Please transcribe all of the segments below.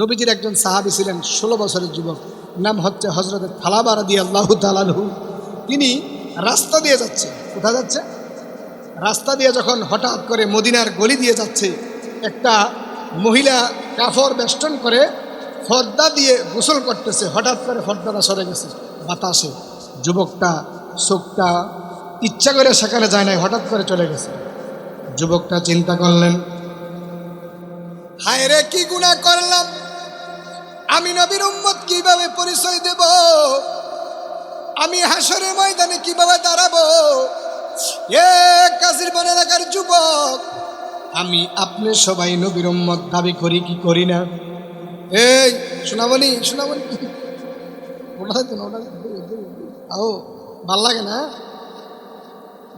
নবীজির একজন সাহাবি ছিলেন, ষোলো বছরের যুবক। নাম হচ্ছে হজরতের থালাবার দিয়ে আল্লাহ তালানহু তিনি রাস্তা দিয়ে যাচ্ছে। কোথা যাচ্ছে? রাস্তা দিয়ে যখন হঠাৎ করে মদিনার গলি দিয়ে যাচ্ছে, একটা মহিলা কাফর বেষ্টন করে ফর্দা দিয়ে গোসল করতেছে। হঠাৎ করে ফর্দাটা সরে গেছে, বাতাসে। যুবকটা চোখটা ইচ্ছা করে সেখানে যায় নাই, হঠাৎ করে চলে গেছে। যুবকটা চিন্তা করলেন হায় রে কি গুণা করলাম? আমি নবীর উম্মত কীভাবে পরিচয় দেব? আমি হাসরের ময়দানে কীভাবে দাঁড়াবো? এ কাজির বন যুবক, আমি আপনি সবাই নবীর উম্মত দাবি করি কি করি না? এই শোনাবনি শোনাবনি ওটা তো আও, ভালো লাগে না?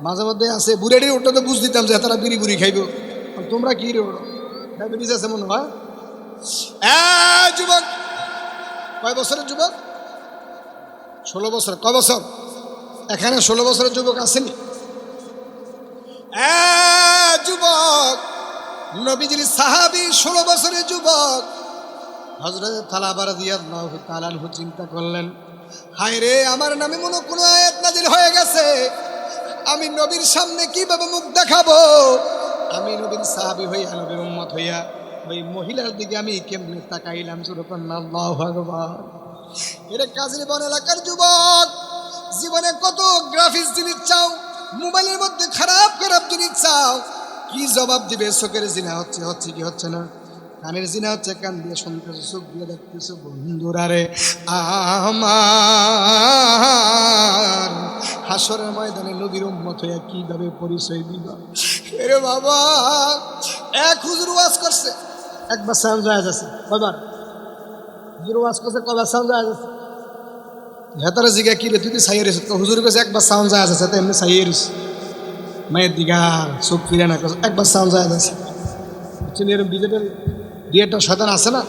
মাঝে মধ্যে আছে বুড়েটির ওটা তো বুঝ দিতাম যে তারা বিড়ি বুড়ি খাইব। তোমরা কি রে ডায়াবেটিস আছে মনে হয়? যুবক কয় বছরের যুবক? ষোলো বছর। ক বছর? এখানে ষোলো বছরের যুবক আসেনি? যুবক, নবীজির সাহাবি ষোলো বছরের যুবক। হজরত থালাবার দিয়া তালানহু চিন্তা করলেন, হায় রে, আমার নামে মনে কোনো আয়াত নাজিল হয়ে গেছে। আমি নবীর সামনে কীভাবে মুখ দেখাবো? আমি নবীর সাহাবি হইয়া, নবীর উম্মত হইয়া ওই মহিলার দিকে আমি কেমনে তাকাইলাম যেরকম আল্লাহ ভগবান এর কাজের বন এলাকার যুবক, জীবনে কত গ্রাফিক্স জিনিস চাও, মোবাইলের মধ্যে খারাপ খারাপ জিনিস চাও, কি জবাব দিবে? চোখের জিনা হচ্ছে হচ্ছে কি হচ্ছে না? কানের জিনা হচ্ছে, কান দিয়ে শুনতেছো, চোখ দিয়ে দেখতেছো, বন্ধুরা রে, আমার। হাসরের ময়দানে নবীর উম্মত হইয়া কীভাবে পরিচয় দিবা? এরে বাবা, এক হুজুর ওয়াজ করছে একবার সাউন্ড যায় আছে। কয়বার হুজুর ওয়াজ করছে কয়বার সাউন্ড যায় আছে? হেতারে জিগা কি রে, তুই তো সাইয়ে রেছিস হুজুর কাছে একবার সাউন্ড যায় আছে, তো এমনি সাইয়ে রেছিস মায়ের দিঘার চোখ ফিরে না করছে, একবার সাউন্ড যায় আছে। বুঝছেন এরকম ডিজিটাল ডিএটা শয়তান আছে না?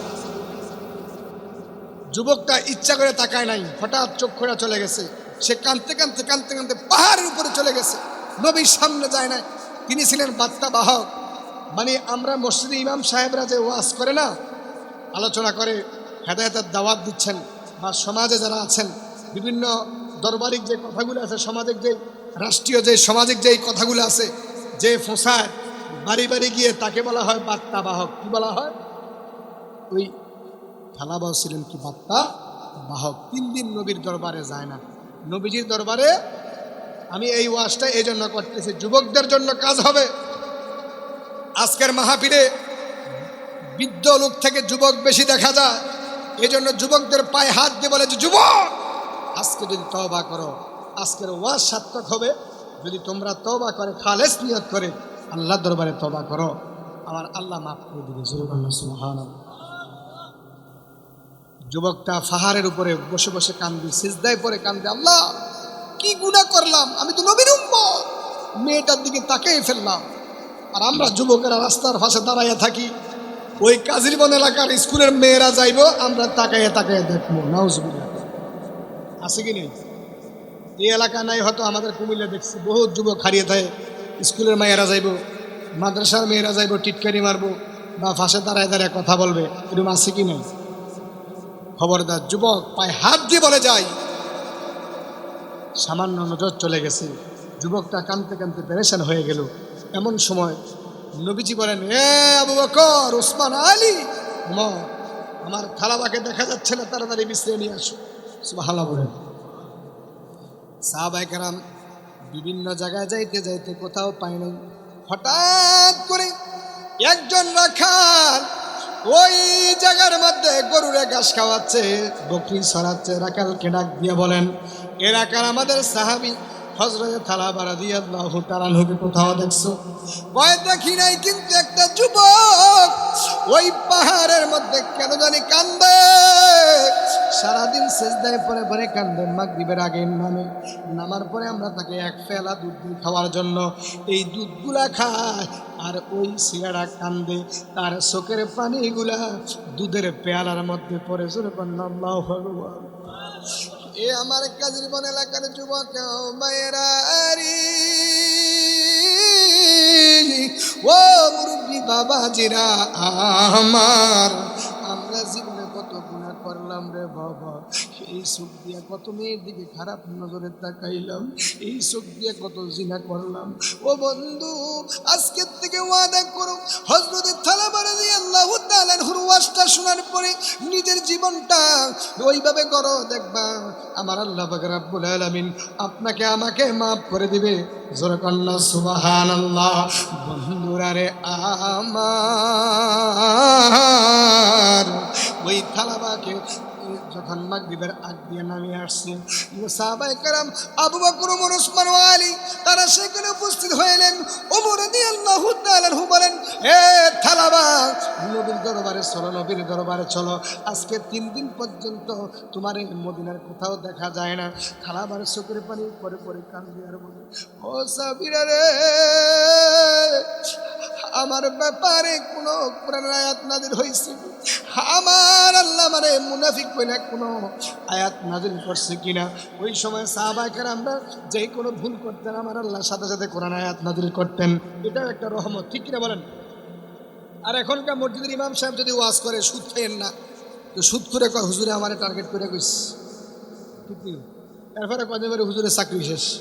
যুবকটা ইচ্ছা করে তাকায় নাই, হঠাৎ চোখ খোড়া চলে গেছে। সে কাঁদতে কাঁদতে কাঁদতে কাঁদতে পাহাড়ের উপরে চলে গেছে। নবীর সামনে যায় না তিনি ছিলেন বার্তা বাহক। মানে আমরা মসজিদে ইমাম সাহেবরা যে ওয়াজ করে না, আলোচনা করে, হেদায়তের দাওয়াত দিচ্ছেন বা সমাজে যারা আছেন, বিভিন্ন দরবারিক যে কথাগুলো আছে সামাজিক যে, রাষ্ট্রীয় যে সামাজিক যে কথাগুলো আছে, যে ফোঁসায় বাড়ি বাড়ি গিয়ে তাকে বলা হয় বার্তা বাহক কি বলা হয়? ওই থালাবাও ছিলেন কি বার্তা বাহক তিন দিন নবীর দরবারে যায় না। নবীজির দরবারে, আমি এই ওয়াজটা এই জন্য করতেছি, যুবকদের জন্য কাজ হবে আজকের মাহাপীরে বৃদ্ধ লোক থেকে যুবক বেশি দেখা যায়। এই জন্য যুবকদের পায়ে হাত দিয়ে বলে যে, যুবক, আজকে যদি তবা করো, আজকের ওয়াজ সার্থক হবে। যদি তোমরা তবা করে, খালেস নিয়ত করে, আল্লাহ দরবারে তবা করো। আমার আল্লাহ মাফ করে দিবে যুবকটা পাহাড়ের উপরে বসে বসে কান্দি, সিজদায় পরে কান্দে, আল্লাহ, কি গুণা করলাম? আমি তো নবীর মেয়েটার দিকে তাকিয়ে ফেললাম। আর আমরা যুবকেরা রাস্তার পাশে দাঁড়াইয়া থাকি। ওই কাজিরবন এলাকার স্কুলের মেয়েরা যাইব, আমরা তাকাইয়া তাকাইয়া দেখব, নাউজবিল্লাহ। আছে কি নেই? এই এলাকা নাই, হয়তো আমাদের কুমিল্লা দেখছি, বহুত যুবক হারিয়ে থাকে স্কুলের মেয়েরা যাইব, মাদ্রাসার মেয়েরা যাইব, টিটকারি মারবো, বা ফাঁসে দাঁড়ায় দাঁড়ায় কথা বলবে, এরকম আছে কি নেই? খবরদার যুবক পায়ে হাত দিয়ে বলে যাই সামান্য নজর চলে গেছে। যুবকটা কানতে কানতে পেরেশান হয়ে গেল। এমন সময় নবীজি বলেন এ আবু বকর ওসমান আলী ওমর, আমার থালাবাকে দেখা যাচ্ছে না তাড়াতাড়ি বিশ্রে নিয়ে আসো। সুবহানাল্লাহ বলেন। সাহাবাইকারাম বিভিন্ন জায়গায় যাইতে যাইতে কোথাও পায় নাই। হঠাৎ করে একজন রাখাল ওই জায়গার মধ্যে গরুরে ঘাস খাওয়াচ্ছে বকরি সরাচ্ছে রাখালকে ডাক দিয়ে বলেন এ রাখাল আমাদের সাহাবি হজরতে থালা বাড়া দিয়ে আল্লাহ তারানহুকে কোথাও দেখছ? ভয় দেখি নাই, কিন্তু একটা যুবক ওই পাহাড়ের মধ্যে কেন জানি কান্দে। সারাদিন শেষদায় পরে পরে কান্দে, মাগরিবের আগে নামে। নামার পরে আমরা তাকে এক ফেলা দুধ দিই খাওয়ার জন্য এই দুধগুলা খায় আর ওই সিরারা কান্দে। তার চোখের পানিগুলা দুধের পেয়ালার মধ্যে পড়ে চলে আল্লাহ ভগবান এ আমার বন এলাকার যুবক মায়েরা ও মুরব্বী বাবাজিরা আমার আমরা জীবন কত গুণা করলাম রে বাবা, এই চোখ দিয়ে কত মেয়ের দিকে খারাপ নজরে তাকাইলাম, এই চোখ দিয়ে কত জিনা করলাম। ও বন্ধু, আজকের থেকে ওয়াদা করো হজরতের থালা বাড়া দিয়ে আল্লাহ ওয়াজটা শোনার পরে নিজের জীবনটা ওইভাবে করো, দেখবা আমার আল্লাহ রাব্বুল আলামিন আপনাকে আমাকে মাফ করে দিবে। জোরে কন্যা সুবহানাল্লাহ। বন্ধুরা রে, আমার ওই থালাবাকে যখন মাগরিবের আগ দিয়ে নামিয়ে আসছে সাহাবায়ে কারাম আবু বকর ওমর, ওসমান আলী, তারা সেখানে উপস্থিত হইলেন। ওমর রাদিয়াল্লাহু তাআলা হু বলেন হে থালাবা, নবীর দরবারে চলো, নবীর দরবারে চলো। আজকে তিন দিন পর্যন্ত তোমার এই মদিনার কোথাও দেখা যায় না। থালাবার চোখের পানি পরে পরে কান্দে আর বলে, ও সাবিরা রে আমার ব্যাপারে কোনো কোরআনের আয়াত নাজিল হয়েছে? আমার আল্লাহ মানে মুনাফিক কইনা কোনো আয়াত নাজিল করছে কিনা? ওই সময় সাহাবাইকার আমরা যে কোনো ভুল করতেন, আমার আল্লাহ সাথে সাথে কোরআন আয়াত নাজিল করতেন। এটাও একটা রহমত, ঠিক কিনা বলেন? আর এখনকার মসজিদের ইমাম সাহেব যদি ওয়াজ করে, সুদ খাইয়েন না। তো সুদ করে কয়, হুজুরে, আমার টার্গেট করে কইস। ঠিক এরপরে কয় দেবে হুজুরের চাকরি শেষ।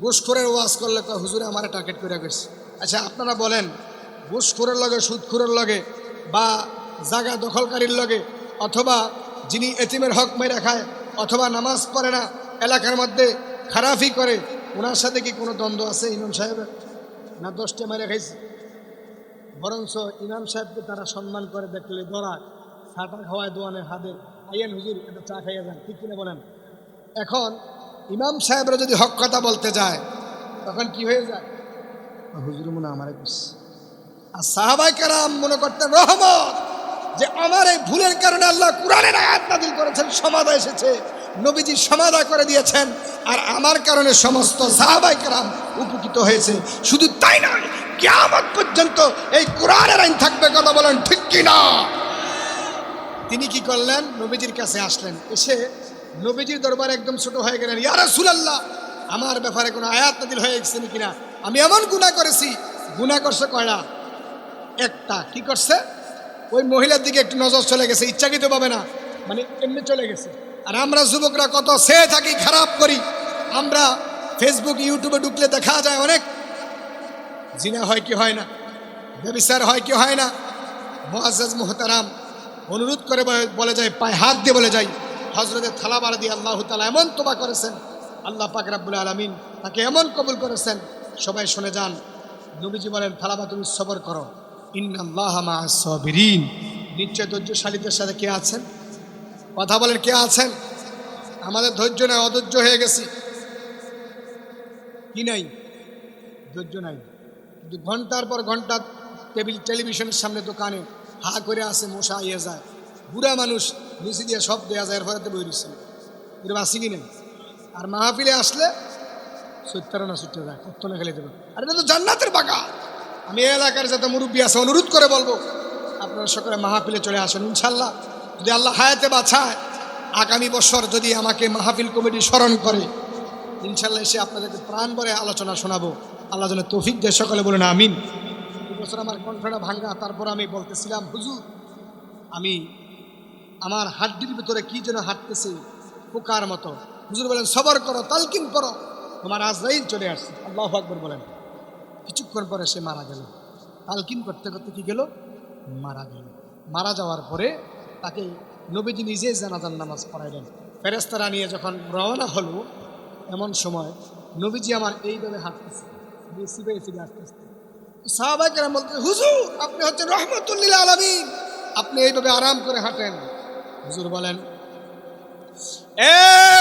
গোস করে ওয়াজ করলে কয়, হুজুরে, আমার টার্গেট করে কইস। আচ্ছা আপনারা বলেন, ঘুষখোরের লগে, সুদখোরের লগে, বা জায়গা দখলকারীর লগে, অথবা যিনি এতিমের হক মেরে খায়, অথবা নামাজ পড়ে না, এলাকার মধ্যে খারাপই করে ওনার সাথে কি কোনো দ্বন্দ্ব আছে ইমাম সাহেবের? না দশটা মেরে খাইছে? বরঞ্চ ইমাম সাহেবকে তারা সম্মান করে, দেখলে দৌড়ায় ছাটা খাওয়ায় দোয়ানে হাতে, আইয়েন হুজুর, একটা চা খাইয়া যান, ঠিক কিনা বলেন? এখন ইমাম সাহেবরা যদি হক কথা বলতে যায়, তখন কি হয়ে যায়? হুজুর মনে আমার আর সাহাবাই কারাম মনে করতেন, রহমত, যে আমার এই ভুলের কারণে আল্লাহ কোরআনের আয়াত নাজিল করেছেন, সমাধা এসেছে, নবীজি সমাধা করে দিয়েছেন, আর আমার কারণে সমস্ত সাহাবাই কারাম উপকৃত হয়েছে। শুধু তাই নয়, কিয়ামত পর্যন্ত এই কোরআনের আইন থাকবে কথা বলেন ঠিক কি না তিনি কি করলেন? নবীজির কাছে আসলেন, এসে নবীজির দরবার একদম ছোট হয়ে গেলেন, ইয়া রাসূলুল্লাহ, আমার ব্যাপারে কোনো আয়াত নাজিল হয়ে গেছে নাকি না? আমি এমন গুনাহ করেছি, গুনাহ করছে কয়টা একটা। কি করছে? ওই মহিলার দিকে একটু নজর চলে গেছে, ইচ্ছাকৃত পাবে না মানে এমনি চলে গেছে। আর আমরা যুবকরা কত সে থাকি খারাপ করি। আমরা ফেসবুক ইউটিউবে ঢুকলে দেখা যায় অনেক। জিনা হয় কি হয় না, ব্যবিচার হয় কি হয় না। মোয়াজ মোহতারাম অনুরোধ করে বলে- যায়, পায়ে হাত দিয়ে বলে যায় হজরতের থালা বাড়া দিয়ে আল্লাহ তালা এমন তোবা করেছেন, আল্লাহ পাক রাব্বুল আলমিন তাকে এমন কবুল করেছেন সবাই শুনে যান নবীজি বলেন থালাবা তুমি সবর করো। ইন্নাল্লাহ মা সবিরিন। নিশ্চয় ধৈর্যশালীদের সাথে কে আছেন? কথা বলেন, কে আছেন? আমাদের ধৈর্য নাই, অধৈর্য হয়ে গেছি। কি নাই? ধৈর্য নাই। কিন্তু ঘণ্টার পর ঘণ্টা টেবিল, টেলিভিশনের সামনে দোকানে হা করে আসে, মশা ইয়ে যায়। বুড়া মানুষ নিচে দিয়ে সব দেওয়া যায়, এরপরে বই দিচ্ছে এরকম আসি কি নেই? আর মাহফিলে আসলে সত্তর না যায় কত খেলে দেবে। আর এটা তো জান্নাতের বাগা আমি এই এলাকার যাতে মুরব্বী আছে, অনুরোধ করে বলব, আপনারা সকলে মাহফিলে চলে আসেন ইনশাল্লাহ যদি আল্লাহ হায়াতে বাছায়, আগামী বছর যদি আমাকে মাহফিল কমিটি স্মরণ করে ইনশাল্লাহ এসে আপনাদেরকে প্রাণ ভরে আলোচনা শোনাবো। আল্লাহ যেন তৌফিক দিয়ে, সকলে বলেন, আমিন। বছর আমার কণ্ঠটা ভাঙ্গা, তারপর আমি বলতেছিলাম, হুজুর, আমি আমার হাড্ডির ভিতরে কি যেন হাঁটতেছে, পোকার মতো। হুজুর বলেন, সবর করো, তালকিন করো। তোমার আজরাইল চলে আসছে। আল্লাহ আকবর বলেন। কিছুক্ষণ পরে সে মারা গেল। তালকিন করতে করতে কি গেল? মারা গেল। মারা যাওয়ার পরে তাকে নবীজি নিজে জানাজান নামাজ পড়াইলেন। ফেরেস্তারা নিয়ে যখন রওনা হলো, এমন সময় নবীজি আমার এইভাবে হাঁটতেছে। সিবে সিবে আসতেছে সাহাবাকেরা বলতে, হুজুর, আপনি হচ্ছেন রহমতুল্লিল আলমিন। আপনি এইভাবে আরাম করে হাঁটেন। হুজুর বলেন, এ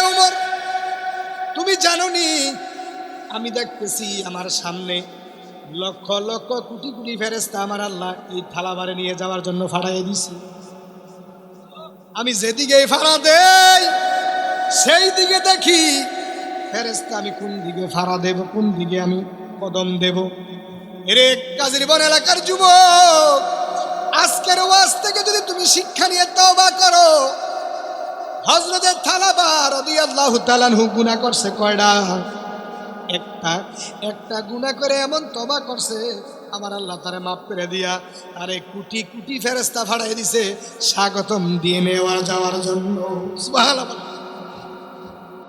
উমর জানোনি। আমি দেখতেছি আমার সামনে লক্ষ লক্ষ কোটি কোটি ফেরেস্তা আমার আল্লাহ এই থালাবারে নিয়ে যাওয়ার জন্য ফাড়াই দিছি। আমি যেদিকে ফাড়া দেই, সেই দিকে দেখি ফেরেস্তা আমি কোন দিকে ফাড়া দেব, কোন দিকে আমি কদম দেব। এরে কাজীর বন এলাকার যুবক, আজকের ওয়াজ থেকে যদি তুমি শিক্ষা নিয়ে তওবা করো হজরতের থালাবা আল্লাহ তাআলাহু গুনাহ করছে কয়টা একটা একটা গুণা করে এমন তবা করছে, আমার আল্লাহ তারে মাফ করে দিয়া, আরে কুটি কুটি ফেরেস্তা ফাড়াই দিছে, স্বাগতম দিয়ে নেওয়া যাওয়ার জন্য।